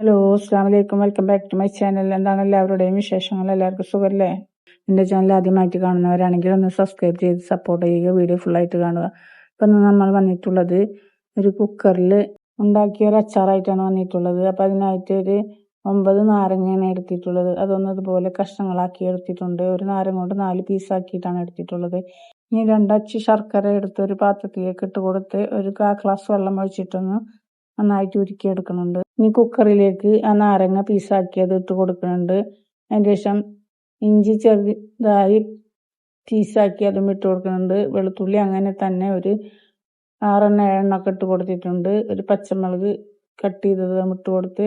Hello അസ്സാം വലൈക്കും welcome back to my channel എന്താണ് എല്ലാവരുടെയും വിശേഷങ്ങൾ? എല്ലാവർക്കും സുഖമല്ലേ എന്റെ ചാനൽ ആദ്യമായിട്ട് കാണുന്നവരാണെങ്കിൽ ഒന്ന് സബ്സ്ക്രൈബ് ചെയ്ത് സപ്പോർട്ട് ചെയ്യുക. വീഡിയോ ഫുള്ളായിട്ട് കാണുക. ഇപ്പം നമ്മൾ വന്നിട്ടുള്ളത് ഒരു കുക്കറിൽ ഉണ്ടാക്കിയ ഒരു അച്ചാറായിട്ടാണ് വന്നിട്ടുള്ളത്. അപ്പം അതിനായിട്ട് ഒരു ഒമ്പത് നാരങ്ങയാണ് എടുത്തിട്ടുള്ളത്. അതൊന്നും ഇതുപോലെ കഷ്ണങ്ങളാക്കി എടുത്തിട്ടുണ്ട്. ഒരു നാരങ്ങ കൊണ്ട് നാല് പീസാക്കിയിട്ടാണ് എടുത്തിട്ടുള്ളത്. ഇനി രണ്ടച്ച് ശർക്കര എടുത്ത് ഒരു പാത്രത്തിലേക്ക് ഇട്ട് കൊടുത്ത് ഒരു ഗ്ലാസ് വെള്ളം ഒഴിച്ചിട്ടൊന്ന് നന്നായിട്ട് ഉരുക്കിയെടുക്കുന്നുണ്ട്. ഇനി കുക്കറിലേക്ക് ആ നാരങ്ങ പീസാക്കിയത് ഇട്ട് കൊടുക്കുന്നുണ്ട്. അതിന് ശേഷം ഇഞ്ചി ചെറുതായി പീസാക്കി അതും ഇട്ട് കൊടുക്കുന്നുണ്ട്. വെളുത്തുള്ളി അങ്ങനെ തന്നെ ഒരു ആറെണ്ണ ഏഴെണ്ണൊക്കെ ഇട്ട് കൊടുത്തിട്ടുണ്ട്. ഒരു പച്ചമുളക് കട്ട് ചെയ്തത് ഇട്ട് കൊടുത്ത്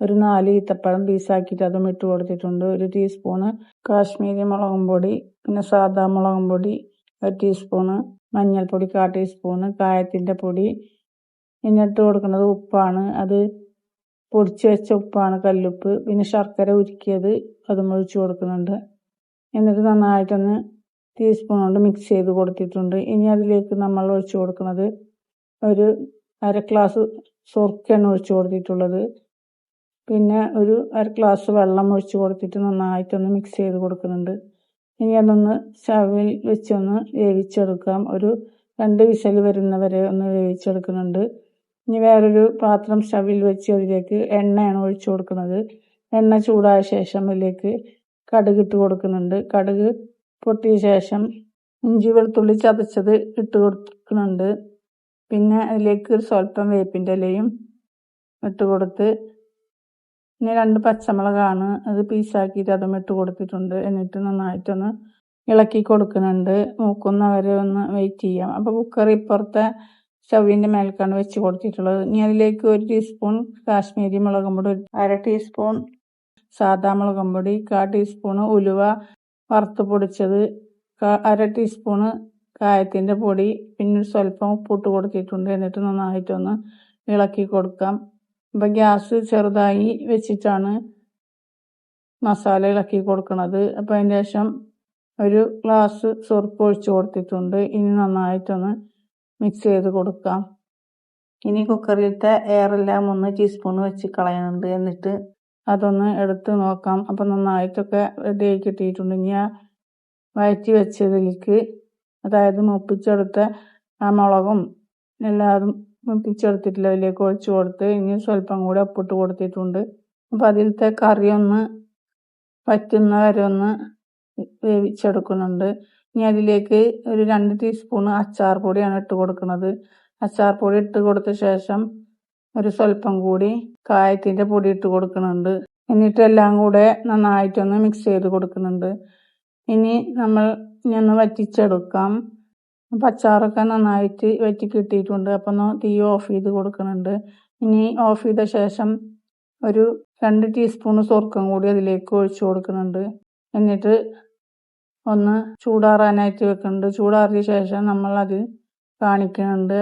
ഒരു നാല് ഈത്തപ്പഴം പീസാക്കിയിട്ട് അതും ഇട്ട് കൊടുത്തിട്ടുണ്ട്. ഒരു ടീസ്പൂണ് കാശ്മീരി മുളകും പൊടി പിന്നെ സാദാ മുളകും പൊടി ഒരു ടീസ്പൂണ് മഞ്ഞൾപ്പൊടി കാ ടീസ്പൂണ് കായത്തിന്റെ പൊടി. പിന്നെ ഇട്ട് കൊടുക്കുന്നത് ഉപ്പാണ്. അത് പൊടിച്ച് വെച്ച ഉപ്പാണ് കല്ലുപ്പ്. പിന്നെ ശർക്കര ഉരുക്കിയത് അതും ഒഴിച്ച് കൊടുക്കുന്നുണ്ട്. എന്നിട്ട് നന്നായിട്ടൊന്ന് ടീസ്പൂൺ കൊണ്ട് മിക്സ് ചെയ്ത് കൊടുത്തിട്ടുണ്ട്. ഇനി അതിലേക്ക് നമ്മൾ ഒഴിച്ച് കൊടുക്കുന്നത് ഒരു അര ഗ്ലാസ് സൊർക്കയാണ് ഒഴിച്ചു കൊടുത്തിട്ടുള്ളത്. പിന്നെ ഒരു അര ഗ്ലാസ് വെള്ളം ഒഴിച്ച് കൊടുത്തിട്ട് നന്നായിട്ടൊന്ന് മിക്സ് ചെയ്ത് കൊടുക്കുന്നുണ്ട്. ഇനി അതൊന്ന് സ്റ്റവിൽ വെച്ചൊന്ന് വേവിച്ചെടുക്കാം. ഒരു രണ്ട് വിസൽ വരുന്നവരെ ഒന്ന് വേവിച്ചെടുക്കുന്നുണ്ട്. ഇനി വേറൊരു പാത്രം സ്റ്റവിൽ വെച്ച് അതിലേക്ക് എണ്ണയാണ് ഒഴിച്ചു കൊടുക്കുന്നത്. എണ്ണ ചൂടായ ശേഷം അതിലേക്ക് കടുക് ഇട്ട് കൊടുക്കുന്നുണ്ട്. കടുക് പൊട്ടിയ ശേഷം ഇഞ്ചി വെളുത്തുള്ളി ചതച്ചത് ഇട്ട് കൊടുക്കുന്നുണ്ട്. പിന്നെ അതിലേക്ക് ഒരു സ്വല്പം വേപ്പിന്റെ ഇലയും ഇട്ട് കൊടുത്ത് പിന്നെ രണ്ട് പച്ചമുളകാണ് അത് പീസാക്കിയിട്ട് അതും ഇട്ട് കൊടുത്തിട്ടുണ്ട്. എന്നിട്ട് നന്നായിട്ടൊന്ന് ഇളക്കി കൊടുക്കുന്നുണ്ട്. മൂക്കുന്നവരെ ഒന്ന് വെയിറ്റ് ചെയ്യാം. അപ്പോൾ കുക്കർ ഇപ്പുറത്തെ സ്റ്റവിന്റെ മേൽക്കാണ് വെച്ച് കൊടുത്തിട്ടുള്ളത്. ഇനി അതിലേക്ക് ഒരു ടീസ്പൂൺ കാശ്മീരി മുളകും പൊടി അര ടീസ്പൂൺ സാദാ മുളകും പൊടി കാ ടീസ്പൂൺ ഉലുവ വറുത്ത് പൊടിച്ചത് അര ടീസ്പൂണ് കായത്തിന്റെ പൊടി പിന്നെ സ്വല്പം ഉപ്പിട്ട് കൊടുത്തിട്ടുണ്ട്. എന്നിട്ട് നന്നായിട്ടൊന്ന് ഇളക്കി കൊടുക്കാം. അപ്പം ഗ്യാസ് ചെറുതായി വെച്ചിട്ടാണ് മസാല ഇളക്കി കൊടുക്കുന്നത് അപ്പം അതിന് ശേഷം ഒരു ഗ്ലാസ് സുറുപ്പ് ഒഴിച്ച് കൊടുത്തിട്ടുണ്ട്. ഇനി നന്നായിട്ടൊന്ന് മിക്സ് ചെയ്ത് കൊടുക്കാം. ഇനി കുക്കറിലത്തെ എയറെല്ലാം ഒന്ന് ടീസ്പൂൺ വെച്ച് കളയുന്നുണ്ട്. എന്നിട്ട് അതൊന്ന് എടുത്ത് നോക്കാം. അപ്പം നന്നായിട്ടൊക്കെ റെഡിയായി കിട്ടിയിട്ടുണ്ട്. ആ വഴറ്റി വെച്ചതിലേക്ക് അതായത് മുപ്പിച്ചെടുത്ത ആ മുളകും എല്ലാതും മുപ്പിച്ചെടുത്തിട്ടില്ല. അതിലേക്ക് ഒഴിച്ചു കൊടുത്ത് ഇനി സ്വല്പം കൂടി ഉപ്പിട്ട് കൊടുത്തിട്ടുണ്ട്. അപ്പം അതിലത്തെ കറി ഒന്ന് പറ്റുന്ന വരെ ഒന്ന് വേവിച്ചെടുക്കുന്നുണ്ട്. ഇനി അതിലേക്ക് ഒരു രണ്ട് ടീസ്പൂൺ അച്ചാർ പൊടിയാണ് ഇട്ട് കൊടുക്കുന്നത്. അച്ചാർ പൊടി ഇട്ട് കൊടുത്ത ശേഷം ഒരു സ്വല്പം കൂടി കായത്തിന്റെ പൊടി ഇട്ട് കൊടുക്കുന്നുണ്ട്. എന്നിട്ട് എല്ലാം കൂടെ നന്നായിട്ടൊന്ന് മിക്സ് ചെയ്ത് കൊടുക്കുന്നുണ്ട്. ഇനി നമ്മൾ ഇനി ഒന്ന് വറ്റിച്ചെടുക്കാം. അപ്പം അച്ചാറൊക്കെ നന്നായിട്ട് വറ്റി കിട്ടിയിട്ടുണ്ട്. അപ്പം ഒന്ന് തീ ഓഫ് ചെയ്ത് കൊടുക്കുന്നുണ്ട്. ഇനി ഓഫ് ചെയ്ത ശേഷം ഒരു രണ്ട് ടീസ്പൂൺ സ്വർക്കം കൂടി അതിലേക്ക് ഒഴിച്ചു കൊടുക്കുന്നുണ്ട്. എന്നിട്ട് ഒന്ന് ചൂടാറാനായിട്ട് വെക്കുന്നുണ്ട് ചൂടാറിയ ശേഷം നമ്മൾ അത് കാണിക്കുന്നുണ്ട്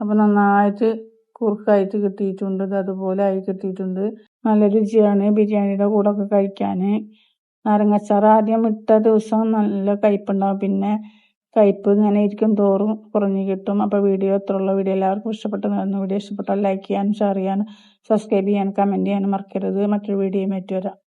അപ്പോൾ നന്നായിട്ട് കുറുക്കായിട്ട് കിട്ടിയിട്ടുണ്ട്. അതുപോലെ ആയി കിട്ടിയിട്ടുണ്ട്. നല്ല രുചിയാണ് ബിരിയാണിയുടെ കൂടെ ഒക്കെ കഴിക്കാൻ നാരങ്ങച്ചാറ് ആദ്യം ഇട്ട ദിവസം നല്ല കയ്പുണ്ടാവും പിന്നെ കയ്പ് ഇങ്ങനെ ഇരിക്കും തോറും കുറഞ്ഞു കിട്ടും. അപ്പോൾ വീഡിയോ എത്രയുള്ള വീഡിയോ എല്ലാവർക്കും ഇഷ്ടപ്പെട്ടു വീഡിയോ ഇഷ്ടപ്പെട്ടാൽ ലൈക്ക് ചെയ്യാനും ഷെയർ ചെയ്യാനും സബ്സ്ക്രൈബ് ചെയ്യാനും കമന്റ് ചെയ്യാനും മറക്കരുത്. മറ്റൊരു വീഡിയോ വീഡിയോയുമായിട്ട് വരാം.